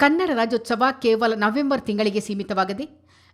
ಕನ್ನಡ ರಾಜ್ಯೋತ್ಸವ ಕೇವಲ ನವೆಂಬರ್ ತಿಂಗಳಿಗೆ ಸೀಮಿತವಾಗದೆ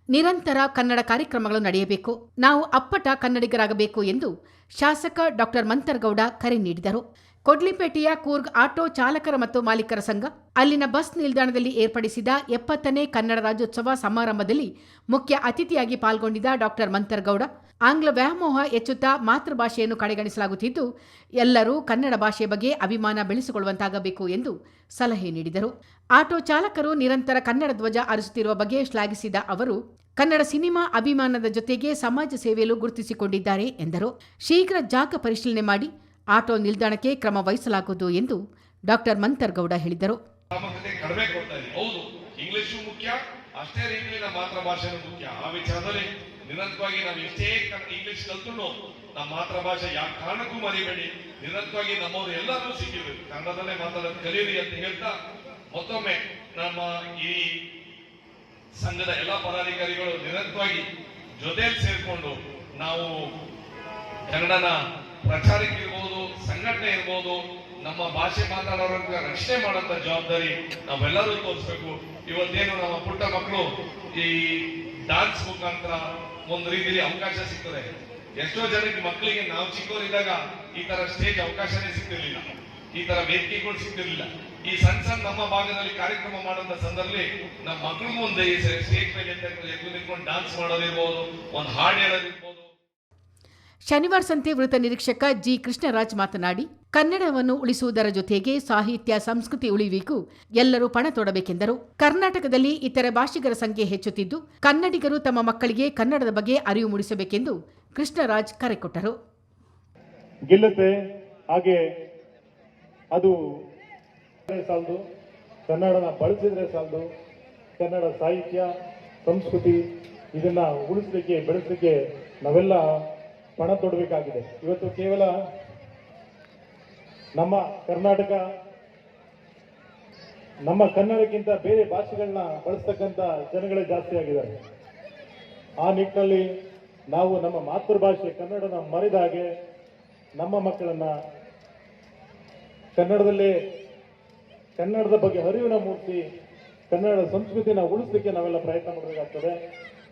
ನಿರಂತರ ಕನ್ನಡ ಕಾರ್ಯಕ್ರಮಗಳು ನಡೆಯಬೇಕು. ನಾವು ಅಪ್ಪಟ ಕನ್ನಡಿಗರಾಗಬೇಕು ಎಂದು ಶಾಸಕ ಡಾಕ್ಟರ್ ಮಂತರ್ಗೌಡ ಕರೆ ನೀಡಿದರು. ಕೊಡ್ಲಿಪೇಟೆಯ ಕೂರ್ಗ್ ಆಟೋ ಚಾಲಕರ ಮತ್ತು ಮಾಲೀಕರ ಸಂಘ ಅಲ್ಲಿನ ಬಸ್ ನಿಲ್ದಾಣದಲ್ಲಿ ಏರ್ಪಡಿಸಿದ ಎಪ್ಪತ್ತನೇ ಕನ್ನಡ ರಾಜ್ಯೋತ್ಸವ ಸಮಾರಂಭದಲ್ಲಿ ಮುಖ್ಯ ಅತಿಥಿಯಾಗಿ ಪಾಲ್ಗೊಂಡಿದ್ದ ಡಾಕ್ಟರ್ ಮಂತರ್ಗೌಡ ಆಂಗ್ಲ ವ್ಯಾಮೋಹ ಹೆಚ್ಚುತ್ತಾ ಮಾತೃಭಾಷೆಯನ್ನು ಕಡೆಗಣಿಸಲಾಗುತ್ತಿದ್ದು, ಎಲ್ಲರೂ ಕನ್ನಡ ಭಾಷೆಯ ಬಗ್ಗೆ ಅಭಿಮಾನ ಬೆಳೆಸಿಕೊಳ್ಳುವಂತಾಗಬೇಕು ಎಂದು ಸಲಹೆ ನೀಡಿದರು. ಆಟೋ ಚಾಲಕರು ನಿರಂತರ ಕನ್ನಡ ಧ್ವಜ ಅರಿಸುತ್ತಿರುವ ಬಗ್ಗೆ ಶ್ಲಾಘಿಸಿದ ಅವರು, ಕನ್ನಡ ಸಿನಿಮಾ ಅಭಿಮಾನದ ಜೊತೆಗೆ ಸಮಾಜ ಸೇವೆಯಲ್ಲೂ ಗುರುತಿಸಿಕೊಂಡಿದ್ದಾರೆ ಎಂದರು. ಶೀಘ್ರ ಜಾಗ ಪರಿಶೀಲನೆ ಮಾಡಿ ಆಟೋ ನಿಲ್ದಾಣಕ್ಕೆ ಕ್ರಮ ವಹಿಸಲಾಗುವುದು ಎಂದು ಡಾಕ್ಟರ್ ಮಂತರ್ಗೌಡ ಹೇಳಿದರು. ಮುಖ್ಯ ನಿರಂತರವಾಗಿ ನಾವು ಎಷ್ಟೇ ಇಂಗ್ಲಿಷ್ ಕಲ್ತು ನಮ್ಮ ಮಾತೃಭಾಷೆ ಯಾವ ಕಾರಣಕ್ಕೂ ಮರಿಬೇಡಿ. ನಿರಂತರವಾಗಿ ನಮ್ಮವರು ಎಲ್ಲರೂ ಸಿಕ್ಕಿದ್ರು ಕನ್ನಡದಲ್ಲೇ ಮಾತಾಡೋದು ಕಲಿಯಿರಿ ಅಂತ ಹೇಳ್ತಾ ಮತ್ತೊಮ್ಮೆ ನಮ್ಮ ಈ ಸಂಘದ ಎಲ್ಲ ಪದಾಧಿಕಾರಿಗಳು ನಿರಂತರವಾಗಿ ಜೊತೆಯಲ್ಲಿ ಸೇರಿಕೊಂಡು ನಾವು ಕನ್ನಡನ ಪ್ರಚಾರಕ್ಕೆ ಇರ್ಬೋದು ಸಂಘಟನೆ ಇರ್ಬೋದು ನಮ್ಮ ಭಾಷೆ ಮಾತಾಡೋರನ್ನ ರಕ್ಷಣೆ ಮಾಡೋಂಥ ಜವಾಬ್ದಾರಿ ನಾವೆಲ್ಲರೂ ತೋರಿಸ್ಬೇಕು ಇವತ್ತೇನು ನಮ್ಮ ಪುಟ್ಟ ಮಕ್ಕಳು ಈ ಡಾನ್ಸ್ ಮುಖಾಂತರ ಒಂದು ರೀತಿಯಲ್ಲಿ ಅವಕಾಶ ಸಿಗ್ತದೆ ಎಷ್ಟೋ ಜನಕ್ಕೆ ಮಕ್ಕಳಿಗೆ ನಾವು ಚಿಕ್ಕವರಿದ್ದಾಗ ಈ ತರ ಸ್ಟೇಜ್ ಅವಕಾಶನೇ ಸಿಗ್ತಿರ್ಲಿಲ್ಲ ಈ ತರ ವೇದಿಕೆಗಳು ಸಿಗ್ತಿರ್ಲಿಲ್ಲ ಈ ಸಣ್ಣ ಸಣ್ಣ ನಮ್ಮ ಭಾಗದಲ್ಲಿ ಕಾರ್ಯಕ್ರಮ ಮಾಡುವಂತ ಸಂದರ್ಭದಲ್ಲಿ ನಮ್ಮ ಮಕ್ಕಳಿಗೂ ಒಂದು ಸ್ಟೇಜ್ ಮೇಲೆ ಎದ್ದು ನಿಂತ್ಕೊಂಡು ಡಾನ್ಸ್ ಮಾಡೋದಿರ್ಬೋದು ಒಂದು ಹಾಡು ಹೇಳೋದಿರ್ಬೋದು ಶನಿವಾರ ಸಂತೆ ವೃತ್ತ ನಿರೀಕ್ಷಕ ಜಿ ಕೃಷ್ಣರಾಜ್ ಮಾತನಾಡಿ, ಕನ್ನಡವನ್ನು ಉಳಿಸುವುದರ ಜೊತೆಗೆ ಸಾಹಿತ್ಯ, ಸಂಸ್ಕೃತಿ ಉಳಿವಿಗೂ ಎಲ್ಲರೂ ಪಣ ತೊಡಬೇಕೆಂದರು. ಕರ್ನಾಟಕದಲ್ಲಿ ಇತರ ಭಾಷಿಗರ ಸಂಖ್ಯೆ ಹೆಚ್ಚುತ್ತಿದ್ದು, ಕನ್ನಡಿಗರು ತಮ್ಮ ಮಕ್ಕಳಿಗೆ ಕನ್ನಡದ ಬಗ್ಗೆ ಅರಿವು ಮೂಡಿಸಬೇಕೆಂದು ಕೃಷ್ಣರಾಜ್ ಕರೆ ಕೊಟ್ಟರು. ಹಾಗೆ ಅದು ಸಾಲದು, ಕನ್ನಡನ ಬಳಸಿದ್ರೆ ಸಾಲದು, ಕನ್ನಡ ಸಾಹಿತ್ಯ, ಸಂಸ್ಕೃತಿ ಇದನ್ನ ಉಳಿಸಲಿಕ್ಕೆ, ಬೆಳೆಸಲಿಕ್ಕೆ ನಾವೆಲ್ಲ ಪಣ ತೊಡಬೇಕಾಗಿದೆ. ಇವತ್ತು ಕೇವಲ ನಮ್ಮ ಕರ್ನಾಟಕ, ನಮ್ಮ ಕನ್ನಡಕ್ಕಿಂತ ಬೇರೆ ಭಾಷೆಗಳನ್ನ ಬಳಸ್ತಕ್ಕಂಥ ಜನಗಳೇ ಜಾಸ್ತಿ ಆಗಿದ್ದಾರೆ. ಆ ನಿಟ್ಟಿನಲ್ಲಿ ನಾವು ನಮ್ಮ ಮಾತೃಭಾಷೆ ಕನ್ನಡನ ಮರೆದ ಹಾಗೆ ನಮ್ಮ ಮಕ್ಕಳನ್ನ ಕನ್ನಡದಲ್ಲೇ, ಕನ್ನಡದ ಬಗ್ಗೆ ಅರಿವಿನ ಮೂರ್ತಿ ಕನ್ನಡ ಸಂಸ್ಕೃತಿನ ಉಳಿಸಲಿಕ್ಕೆ ನಾವೆಲ್ಲ ಪ್ರಯತ್ನ ಮಾಡಬೇಕಾಗ್ತದೆ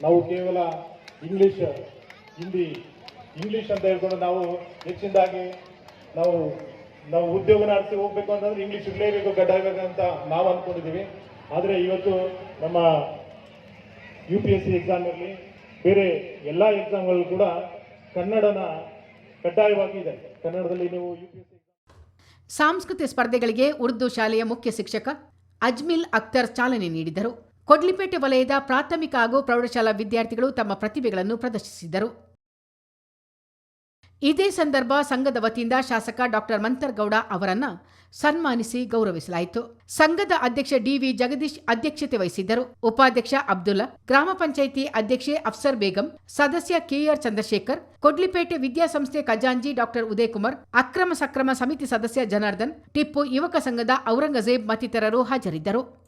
ನಾವು ಕೇವಲ ಇಂಗ್ಲಿಷ್, ಹಿಂದಿ ಇಂಗ್ಲಿಷ್ ಅಂತ ಹೇಳ್ಕೊಂಡು ನಾವು ಹೆಚ್ಚಿನದಾಗಿ ನಾವು ನಾವು ಉದ್ಯೋಗ ನಡೆಸಿ ಹೋಗ್ಬೇಕು ಅಂತಂದ್ರೆ ಇಂಗ್ಲಿಷ್ ಇರಲೇಬೇಕು ಅಂತ ನಾವು ಅನ್ಕೊಂಡಿದ್ದೀವಿ. ಆದರೆ ಇವತ್ತು ನಮ್ಮ U P S C exam ಇರಲಿ, ಬೇರೆ ಎಲ್ಲ ಎಕ್ಸಾಮ್ಗಳು ಕೂಡ ಕನ್ನಡನ ಕಡ್ಡಾಯವಾಗಿ ಇದೆ. ಕನ್ನಡದಲ್ಲಿ ನೀವು ಯು ಪಿ ಎಸ್ ಸಿ ಸಾಂಸ್ಕೃತಿಕ ಸ್ಪರ್ಧೆಗಳಿಗೆ ಉರ್ದು ಶಾಲೆಯ ಮುಖ್ಯ ಶಿಕ್ಷಕ ಅಜ್ಮಿಲ್ ಅಖ್ತರ್ ಚಾಲನೆ ನೀಡಿದರು. ಕೊಡ್ಲಿಪೇಟೆ ವಲಯದ ಪ್ರಾಥಮಿಕ ಹಾಗೂ ಪ್ರೌಢಶಾಲಾ ವಿದ್ಯಾರ್ಥಿಗಳು ತಮ್ಮ ಪ್ರತಿಭೆಗಳನ್ನು ಪ್ರದರ್ಶಿಸಿದರು. ಇದೇ ಸಂದರ್ಭ ಸಂಘದ ವತಿಯಿಂದ ಶಾಸಕ ಡಾಕ್ಟರ್ ಮಂತರ್ಗೌಡ ಅವರನ್ನು ಸನ್ಮಾನಿಸಿ ಗೌರವಿಸಲಾಯಿತು. ಸಂಘದ ಅಧ್ಯಕ್ಷ ಡಿವಿ ಜಗದೀಶ್ ಅಧ್ಯಕ್ಷತೆ ವಹಿಸಿದ್ದರು. ಉಪಾಧ್ಯಕ್ಷ ಅಬ್ದುಲ್ಲಾ, ಗ್ರಾಮ ಪಂಚಾಯಿತಿ ಅಧ್ಯಕ್ಷೆ ಅಫ್ಸರ್ ಬೇಗಂ, ಸದಸ್ಯ ಕೆಆರ್ ಚಂದ್ರಶೇಖರ್, ಕೊಡ್ಲಿಪೇಟೆ ವಿದ್ಯಾಸಂಸ್ಥೆ ಖಜಾಂಜಿ ಡಾಕ್ಟರ್ ಉದಯಕುಮಾರ್, ಅಕ್ರಮ ಸಕ್ರಮ ಸಮಿತಿ ಸದಸ್ಯ ಜನಾರ್ದನ್, ಟಿಪ್ಪು ಯುವಕ ಸಂಘದ ಔರಂಗಜೇಬ್ ಮತ್ತಿತರರು ಹಾಜರಿದ್ದರು.